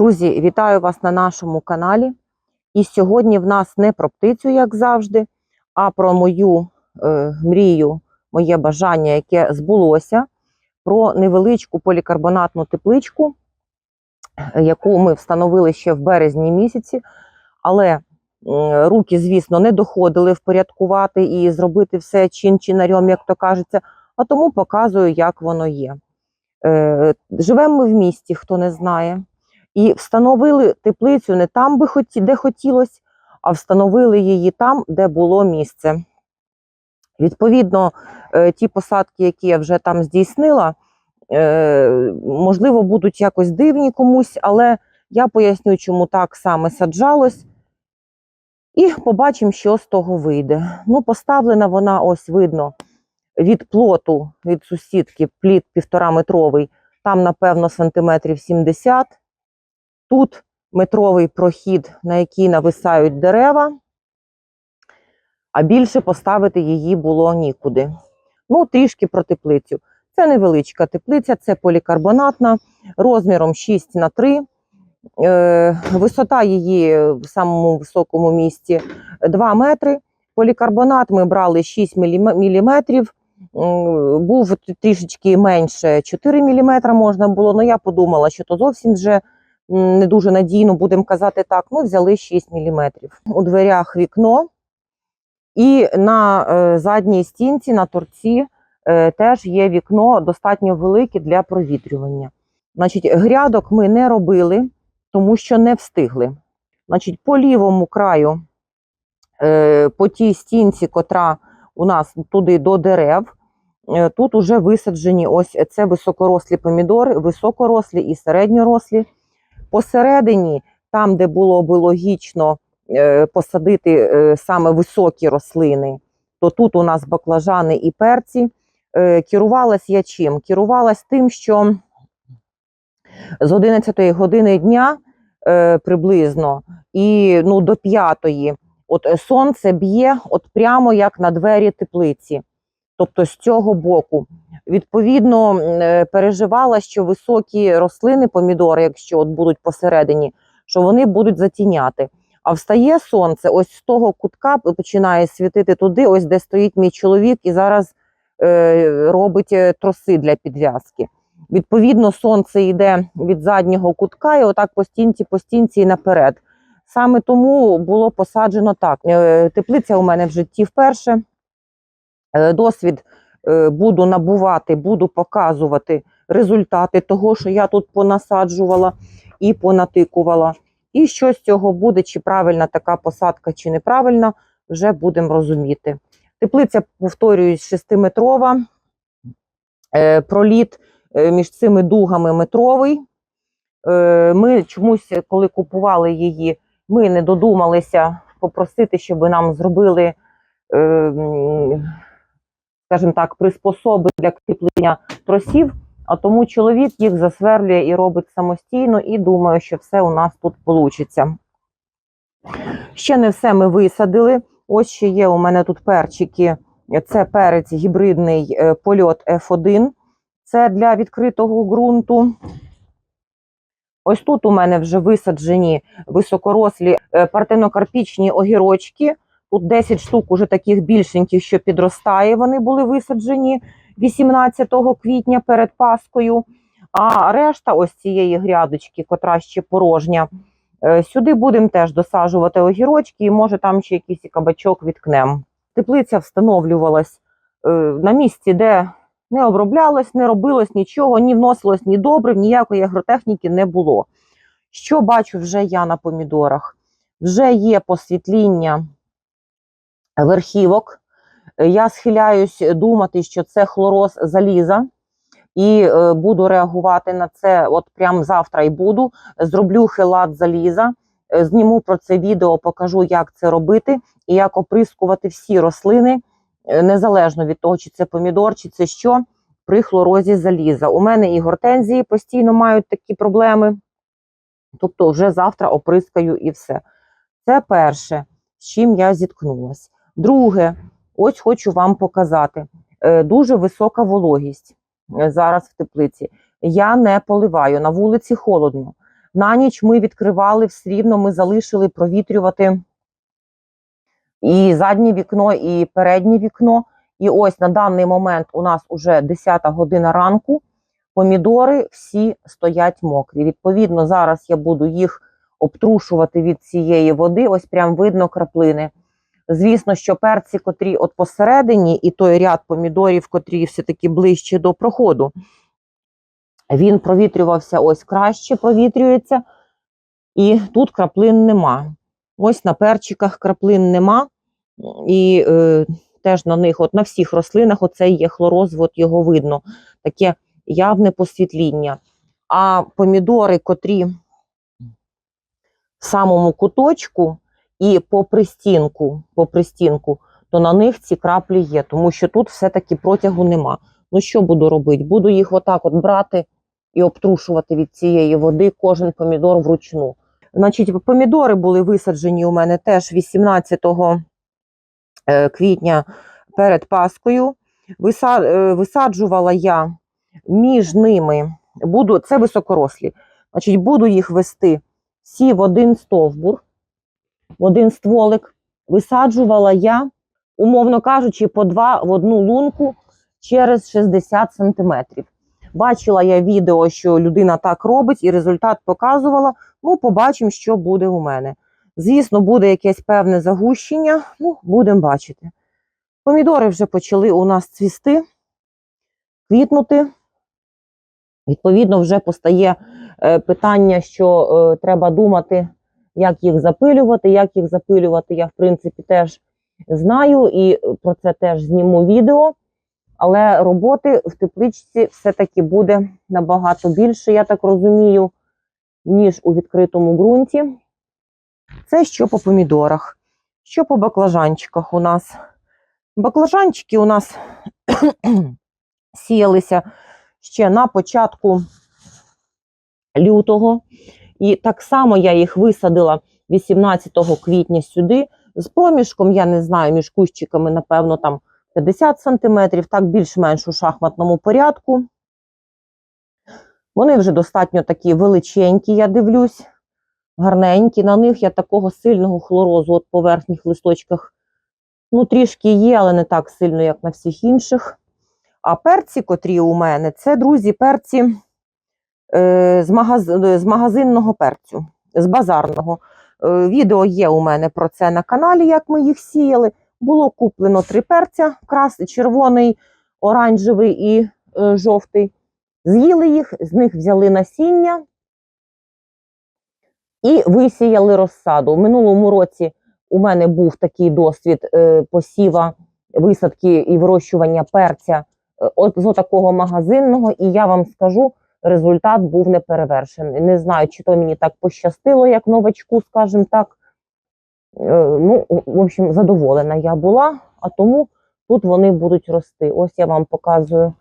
Друзі, вітаю вас на нашому каналі. І сьогодні в нас не про птицю, як завжди, а про мою е, мрію, моє бажання, яке збулося, про невеличку полікарбонатну тепличку, яку ми встановили ще в березні місяці. Але руки, звісно, не доходили впорядкувати і зробити все чин-чинарем, як то кажеться, а тому показую, як воно є. Е, Живемо ми в місті, хто не знає. І встановили теплицю не там, би хоті, де хотілося, а встановили її там, де було місце. Відповідно, е, ті посадки, які я вже там здійснила, е, можливо, будуть якось дивні комусь, але я поясню, чому так саме саджалось. І побачимо, що з того вийде. Ну, поставлена вона, ось видно, від плоту, від сусідки, пліт півтора метровий, там, напевно, сантиметрів 70. Тут метровий прохід, на який нависають дерева, а більше поставити її було нікуди. Ну, трішки про теплицю. Це невеличка теплиця, це полікарбонатна, розміром 6 на 3. Е, висота її в самому високому місці 2 метри. Полікарбонат ми брали 6 мм. Був трішечки менше 4 мм можна було, але я подумала, що то зовсім вже не дуже надійно, будемо казати так. Ну, взяли 6 мм. У дверях вікно. І на е, задній стінці, на торці, е, теж є вікно достатньо велике для провітрювання. Значить, грядок ми не робили, тому що не встигли. Значить, по лівому краю, е, по тій стінці, котра у нас туди до дерев, тут уже висаджені ось це високорослі помідори, високорослі і середньорослі. Посередині, там, де було би логічно е, посадити е, саме високі рослини, то тут у нас баклажани і перці. Е, Керувалась я чим? Керувалась тим, що з 11 години дня приблизно і ну, до 5 от сонце б'є от прямо як на двері теплиці, тобто з цього боку. Відповідно, е, переживала, що високі рослини, помідори, якщо от будуть посередині, що вони будуть затіняти. А встає сонце, ось з того кутка починає світити туди, ось де стоїть мій чоловік, і зараз е, робить е, троси для підв'язки. Відповідно, сонце йде від заднього кутка, і отак по стінці, по стінці і наперед. Саме тому було посаджено так. Е, Теплиця у мене в житті вперше. Е, Досвід е, буду набувати, буду показувати результати того, що я тут понасаджувала і понатикувала. І що з цього буде, чи правильна така посадка, чи неправильна, вже будемо розуміти. Теплиця, повторююсь, 6-метрова, е, проліт між цими дугами метровий. Ми чомусь, коли купували її, ми не додумалися попросити, щоб нам зробили, е, м, скажімо так, приспособи для кріплення тросів, а тому чоловік їх засверлює і робить самостійно, і думаю, що все у нас тут вийде. Ще не все ми висадили. Ось ще є у мене тут перчики. Це перець гібридний е, польот F1. Це для відкритого ґрунту. Ось тут у мене вже висаджені високорослі е, партенокарпічні огірочки. Тут 10 штук уже таких більшеньких, що підростає. Вони були висаджені 18 квітня перед Паскою. А решта ось цієї грядочки, котра ще порожня, е, сюди будемо теж досаджувати огірочки, і може там ще якийсь кабачок відкнем. Теплиця встановлювалась е, на місці, де не оброблялось, не робилось нічого, ні вносилось ні добрив, ніякої агротехніки не було. Що бачу вже я на помідорах? Вже є посвітління верхівок. Е, Я схиляюсь думати, що це хлороз заліза, і е, буду реагувати на це. От прямо завтра і буду. Зроблю хелат заліза, е, зніму про це відео, покажу, як це робити і як оприскувати всі рослини, незалежно від того, чи це помідор, чи це що, при хлорозі заліза. У мене і гортензії постійно мають такі проблеми. Тобто, вже завтра оприскаю і все. Це перше, з чим я зіткнулась. Друге, ось хочу вам показати. Е, Дуже висока вологість е, зараз в теплиці. Я не поливаю, на вулиці холодно. На ніч ми відкривали все рівно, ми залишили провітрювати і заднє вікно, і переднє вікно. І ось на даний момент у нас уже 10 година ранку. Помідори всі стоять мокрі. Відповідно, зараз я буду їх обтрушувати від цієї води. Ось прям видно краплини. Звісно, що перці, котрі от посередині, і той ряд помідорів, котрі все-таки ближче до проходу, він провітрювався ось краще, провітрюється, і тут краплин нема. Ось на перчиках краплин нема. І е, теж на них, от на всіх рослинах, оцей є хлороз, його видно, таке явне посвітління. А помідори, котрі в самому куточку і по пристінку, по пристінку, то на них ці краплі є, тому що тут все-таки протягу нема. Ну що буду робити? Буду їх отак от брати і обтрушувати від цієї води кожен помідор вручну. Значить, помідори були висаджені у мене теж 18 е, квітня перед Паскою. Е, Висаджувала я між ними, буду, це високорослі, значить, буду їх вести всі в один стовбур, в один стволик. Висаджувала я, умовно кажучи, по два в одну лунку через 60 сантиметрів. Бачила я відео, що людина так робить, і результат показувала. Ну, побачимо, що буде у мене. Звісно, буде якесь певне загущення, ну, будемо бачити. Помідори вже почали у нас цвісти, квітнути. Відповідно, вже постає е, питання, що е, треба думати, як їх запилювати. Як їх запилювати, я, в принципі, теж знаю і про це теж зніму відео. Але роботи в тепличці все-таки буде набагато більше, я так розумію, ніж у відкритому ґрунті. Це що по помідорах. Що по баклажанчиках у нас? Баклажанчики у нас сіялися ще на початку лютого. І так само я їх висадила 18 квітня сюди. З проміжком, я не знаю, між кущиками, напевно, там 50 сантиметрів, так більш-менш у шахматному порядку. Вони вже достатньо такі величенькі, я дивлюсь, гарненькі. На них я такого сильного хлорозу от по верхніх листочках ну, трішки є, але не так сильно, як на всіх інших. А перці, котрі у мене, це, друзі, перці з, магаз... з магазинного перцю, з базарного. Е, відео є у мене про це на каналі, як ми їх сіяли. Було куплено три перця: крас, червоний, оранжевий і е, жовтий. З'їли їх, з них взяли насіння і висіяли розсаду. У минулому році у мене був такий досвід е, посіва, висадки і вирощування перця е, от з такого магазинного, і я вам скажу, результат був неперевершений. Не знаю, чи то мені так пощастило, як новачку, скажімо так. Е, ну, в общем, задоволена я була, а тому тут вони будуть рости. Ось я вам показую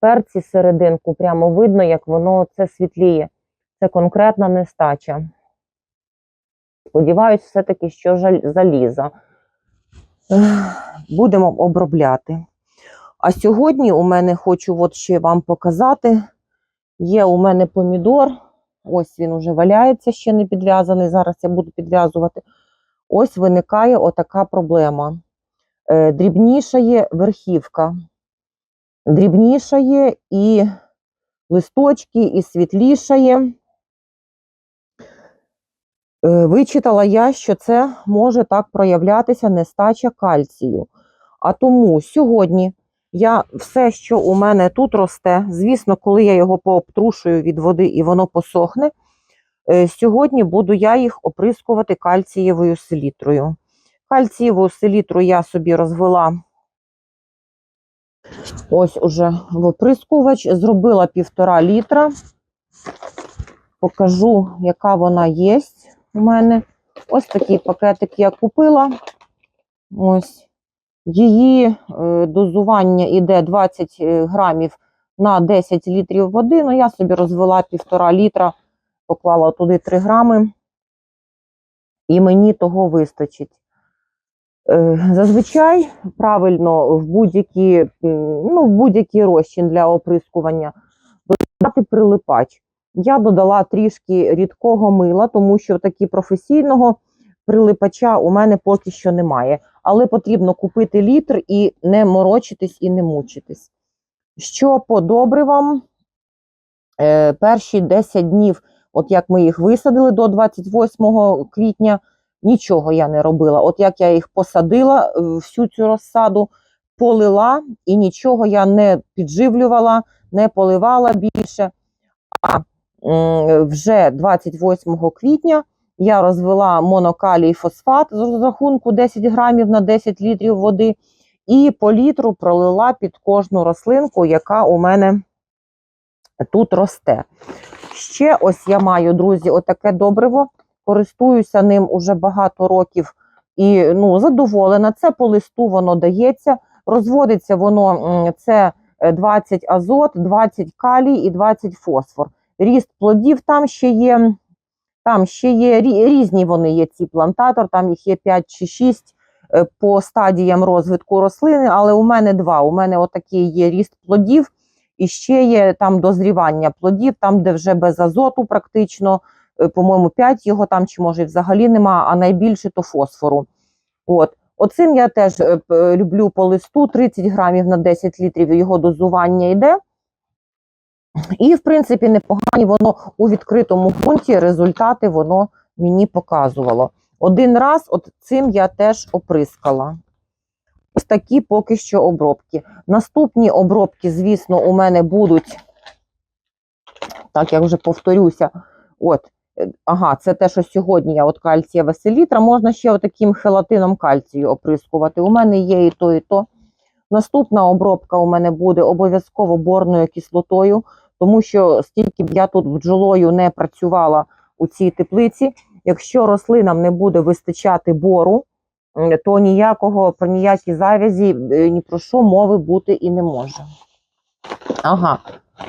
перці серединку, прямо видно, як воно це світліє. Це конкретна нестача. Сподіваюсь, все-таки, що жаль- заліза. Будемо обробляти. А сьогодні у мене хочу от ще вам показати. Є у мене помідор. Ось він уже валяється, ще не підв'язаний. Зараз я буду підв'язувати. Ось виникає отака проблема. Е, дрібнішає верхівка. Дрібнішає і листочки, і світлішає. Е, Вичитала я, що це може так проявлятися нестача кальцію. А тому сьогодні я все, що у мене тут росте, звісно, коли я його пообтрушую від води і воно посохне, е, сьогодні буду я їх оприскувати кальцієвою селітрою. Кальцієву селітру я собі розвела ось уже в оприскувач, зробила півтора літра. Покажу, яка вона є у мене. Ось такий пакетик я купила. Ось. Її е, дозування йде 20 е, грамів на 10 літрів води. Ну, я собі розвела півтора літра, поклала туди 3 грами, і мені того вистачить. Е, Зазвичай правильно в будь-який ну, в будь-який розчин для оприскування додати прилипач. Я додала трішки рідкого мила, тому що такі професійного прилипача у мене поки що немає. Але потрібно купити літр і не морочитись і не мучитись. Що по добривам, е, перші 10 днів, от як ми їх висадили до 28 квітня, нічого я не робила. От як я їх посадила, е, всю цю розсаду, полила і нічого я не підживлювала, не поливала більше. А вже 28 квітня я розвела монокалій фосфат з розрахунку 10 грамів на 10 літрів води, і по літру пролила під кожну рослинку, яка у мене тут росте. Ще ось я маю, друзі, отаке добриво. Користуюся ним уже багато років і ну, задоволена. Це по листу воно дається. Розводиться воно це е, 20 азот, 20 калій і 20 фосфор. Ріст плодів там ще є. Там ще є різні вони є ці плантатор, там їх є 5 чи 6 е, по стадіям розвитку рослини, але у мене два. У мене отакий є ріст плодів, і ще є там дозрівання плодів, там, де вже без азоту практично, е, по-моєму, 5 його там чи може взагалі нема, а найбільше то фосфору. От. Оцим я теж е, люблю по листу 30 грамів на 10 літрів його дозування йде. І, в принципі, непогані воно у відкритому ґрунті результати воно мені показувало. Один раз от цим я теж оприскала. Ось такі поки що обробки. Наступні обробки, звісно, у мене будуть, так я вже повторюся, от, е, ага, це те, що сьогодні я от кальцієва селітра, можна ще отаким хелатином кальцію оприскувати. У мене є і то, і то. Наступна обробка у мене буде обов'язково борною кислотою, тому що скільки б я тут бджолою не працювала у цій теплиці, якщо рослинам не буде вистачати бору, то ніякого про ніякі завязі е, ні про що мови бути і не може. Ага,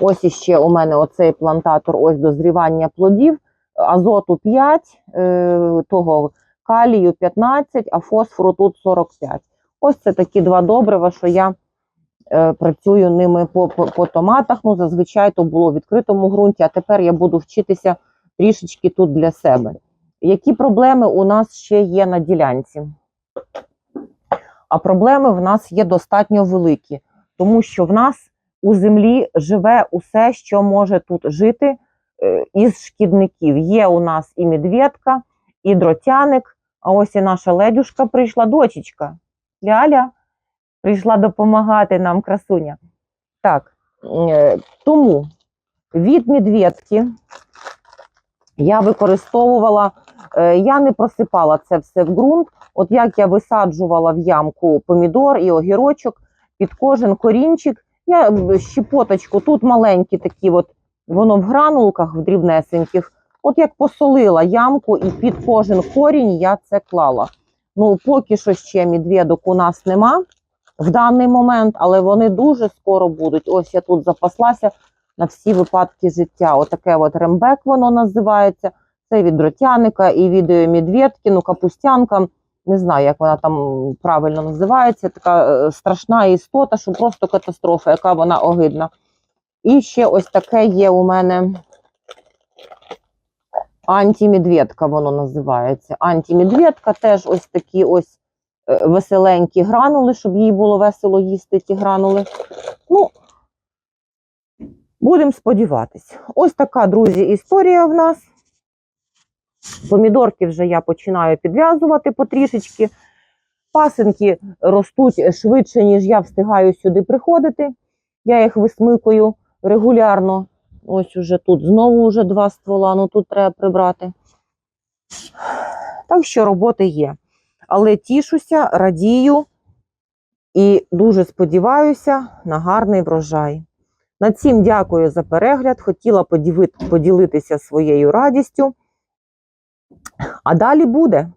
ось іще у мене оцей плантатор, ось дозрівання плодів, азоту 5, е, того калію 15, а фосфору тут 45. Ось це такі два добрива, що я працюю ними по, по, по томатах. Ну, зазвичай то було в відкритому ґрунті, а тепер я буду вчитися трішечки тут для себе. Які проблеми у нас ще є на ділянці? А проблеми в нас є достатньо великі, тому що в нас у землі живе усе, що може тут жити е, із шкідників. Є у нас і медведка, і дротяник, а ось і наша ледюшка прийшла, дочечка. Ляля прийшла допомагати нам красуня. Так, е, тому від медведки я використовувала, е, я не просипала це все в ґрунт. От як я висаджувала в ямку помідор і огірочок під кожен корінчик, я щепоточку, тут маленькі такі, от, воно в гранулках, в дрібнесеньких, от як посолила ямку, і під кожен корінь я це клала. Ну, поки що ще медведок у нас нема в даний момент, але вони дуже скоро будуть. Ось я тут запаслася на всі випадки життя. Отаке от рембек воно називається. Це від дротяника і від е, медведки, ну капустянка. Не знаю, як вона там правильно називається. Така е, страшна істота, що просто катастрофа, яка вона огидна. І ще ось таке є у мене антимедведка, воно називається. Антимедведка теж ось такі ось веселенькі гранули, щоб їй було весело їсти ті гранули. Ну, будемо сподіватись. Ось така, друзі, історія в нас. Помідорки вже я починаю підв'язувати потрішечки. Пасинки ростуть швидше, ніж я встигаю сюди приходити. Я їх висмикую регулярно. Ось уже тут знову вже два ствола, ну тут треба прибрати. Так що роботи є. Але тішуся, радію і дуже сподіваюся на гарний врожай. На цім дякую за перегляд. Хотіла поділитися своєю радістю. А далі буде.